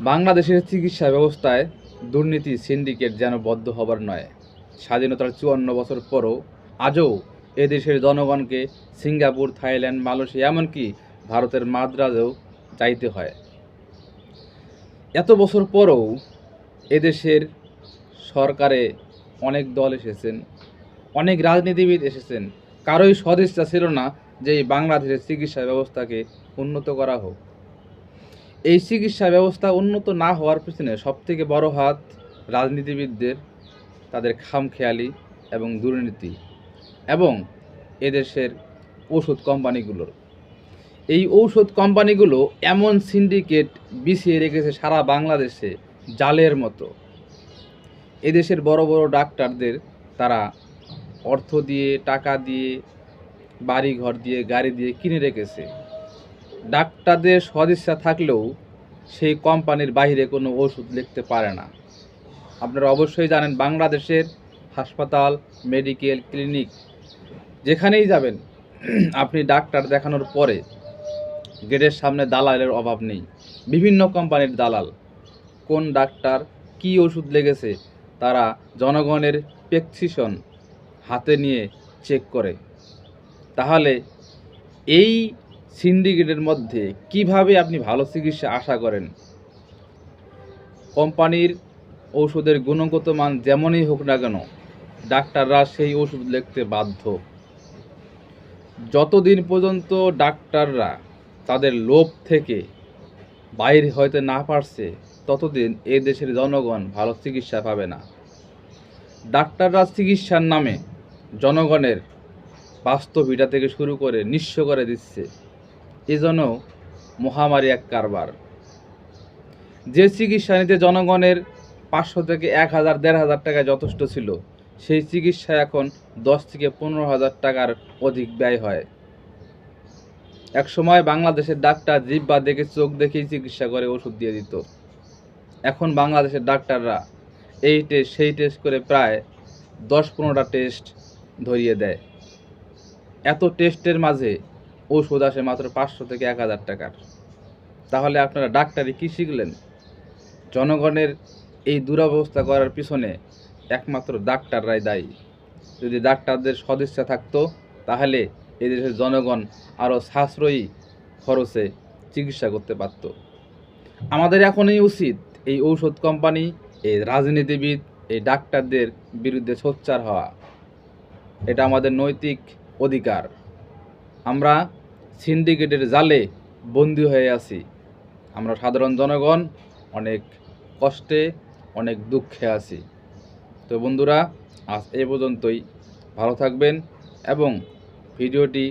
বাংলাদেশের চিকিৎসা ব্যবস্থায় দুর্নীতি সিন্ডিকেট যেন বদ্ধ হবার নয়। স্বাধীনতার চুয়ান্ন বছর পরও আজও এদেশের জনগণকে সিঙ্গাপুর, থাইল্যান্ড, মালয়েশিয়া এমনকি ভারতের মাদ্রাজেও যাইতে হয়। এত বছর পরও এদেশের সরকারে অনেক দল এসেছেন, অনেক রাজনীতিবিদ এসেছেন। কারোই সদিচ্ছা ছিল না যে বাংলাদেশের চিকিৎসা ব্যবস্থাকে উন্নত করা হোক। এই চিকিৎসা ব্যবস্থা উন্নত না হওয়ার পিছনে সবথেকে বড় হাত রাজনীতিবিদদের, তাদের খামখেয়ালি এবং দুর্নীতি এবং এদেশের ওষুধ কোম্পানিগুলোর। এই ঔষধ কোম্পানিগুলো এমন সিন্ডিকেট বিছিয়ে রেখেছে সারা বাংলাদেশে জালের মতো। এদেশের বড় বড় ডাক্তারদের তারা অর্থ দিয়ে, টাকা দিয়ে বাড়ি ঘর দিয়ে, গাড়ি দিয়ে কিনে রেখেছে। ডাক্তারদের সদিচ্ছা থাকলেও সেই কোম্পানির বাইরে কোনো ওষুধ লিখতে পারে না। আপনারা অবশ্যই জানেন বাংলাদেশের হাসপাতাল, মেডিকেল ক্লিনিক, যেখানেই যাবেন, আপনি ডাক্তার দেখানোর পরে গেটের সামনে দালালের অভাব নেই। বিভিন্ন কোম্পানির দালাল, কোন ডাক্তার কি ওষুধ লেগেছে তারা জনগণের প্রেসক্রিপশন হাতে নিয়ে চেক করে। তাহলে এই সিন্ডিকেটের মধ্যে কীভাবে আপনি ভালো চিকিৎসা আশা করেন? কোম্পানির ঔষধের গুণগত মান যেমনই হোক না কেন, ডাক্তাররা সেই ওষুধ লিখতে বাধ্য। যতদিন পর্যন্ত ডাক্তাররা তাদের লোভ থেকে বাইরে হইতে না পারছে, ততদিন এ দেশের জনগণ ভালো চিকিৎসা পাবে না। ডাক্তাররা চিকিৎসার নামে জনগণের বাস্তবিটা থেকে শুরু করে নিঃস্ব করে দিচ্ছে। এজন্য মহামারী এক কারবার। যে চিকিৎসা নিতে জনগণের পাঁচশো থেকে এক হাজার, দেড় হাজার টাকা যথেষ্ট ছিল, সেই চিকিৎসা এখন দশ থেকে পনেরো হাজার টাকার অধিক ব্যয় হয়। এক সময় বাংলাদেশের ডাক্তার জিব্বা দেখে চোখ দেখেই চিকিৎসা করে ওষুধ দিয়ে দিত। এখন বাংলাদেশের ডাক্তাররা এই টেস্ট সেই টেস্ট করে প্রায় দশ পনেরোটা টেস্ট ধরিয়ে দেয়। এত টেস্টের মাঝে ওষুধ আসে মাত্র পাঁচশো থেকে এক হাজার টাকার। তাহলে আপনারা ডাক্তারি কী শিখলেন? জনগণের এই দুরবস্থা করার পিছনে একমাত্র ডাক্তাররাই দায়ী। যদি ডাক্তারদের সদিচ্ছা থাকতো, তাহলে এদেশের জনগণ আরও সাশ্রয়ী খরচে চিকিৎসা করতে পারত। আমাদের এখনই উচিত এই ঔষধ কোম্পানি, এই রাজনীতিবিদ, এই ডাক্তারদের বিরুদ্ধে সোচ্চার হওয়া। এটা আমাদের নৈতিক অধিকার। আমরা সিন্ডিকেটের জালে বন্দি হয়ে আছি। আমরা সাধারণ জনগণ অনেক কষ্টে, অনেক দুঃখে আছি। তো বন্ধুরা, আজ এ পর্যন্তই। ভালো থাকবেন এবং ভিডিওটি